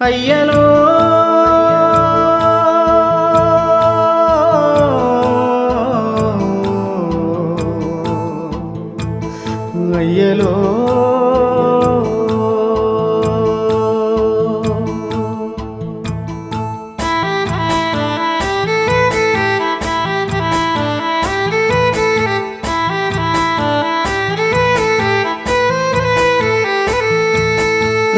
అయ్యలో. అయ్యలో.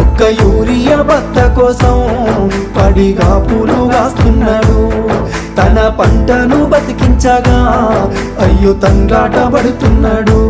ఒక్క యూరియా బత్త కోసం పడిగా పూలు కాస్తున్నాడు. తన పంటను బతికించగా అయ్యో తండ్రాట పడుతున్నాడు.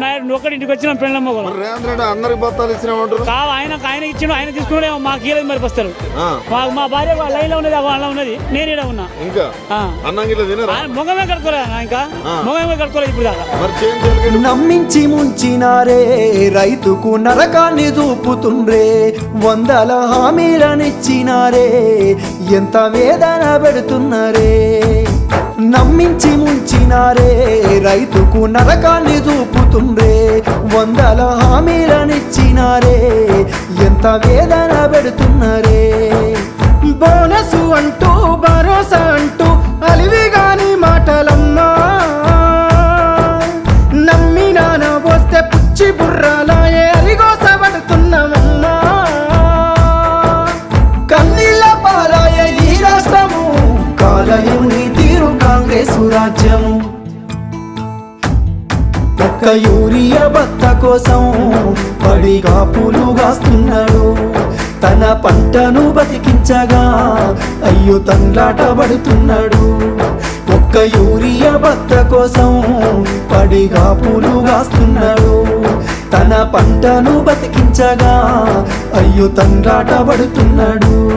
నాయుడు నువ్వు ఒక్కడి ఇంటికి వచ్చిన పెళ్ళమ్మ కూడా. రేవంత్ రెడ్డి అందరికి బత్తాలు ఇచ్చినామంటారు కావు ఆయన ఆయన ఇచ్చిండు ఆయన తీసుకున్నాడేమో మాకు కీలేదు మరి వస్తారు ఆ, మా మా భార్య లైన్లో ఉన్నది వాళ్ళ ఉన్నది నేను ఈడ ఉన్నా. ఇంకా. అన్నం గిట్ల తినరా? మొగమే ఆయన ఇంకా? మొగమే కట్టుకోలేదు ఇప్పుడు దాకా. నమ్మించి ముంచినారే రైతుకు నరకాన్ని చూపుతుండ్రే వందల హామీలనిచ్చినారే ఎంత వేదన పెడుతున్నారే. నమ్మించి ముంచినారే రైతుకు నరకాన్ని చూపుతుండ్రే. వందల హామీలనిచ్చినారే. ఎంత వేదన పెడుతున్నారే. బోనస్ అంటూ భరోసా అంటూ అలివిగా యూరియా బత్త కోసం పడి కాపులు కాస్తున్నాడు తన పంటను బతికించగా అయ్యో తండ్లాట పడుతున్నాడు. ఒక్క యూరియా బత్త కోసం పడి కాపులు కాస్తున్నాడు తన పంటను బతికించగా అయ్యో తండ్రాట పడుతున్నాడు.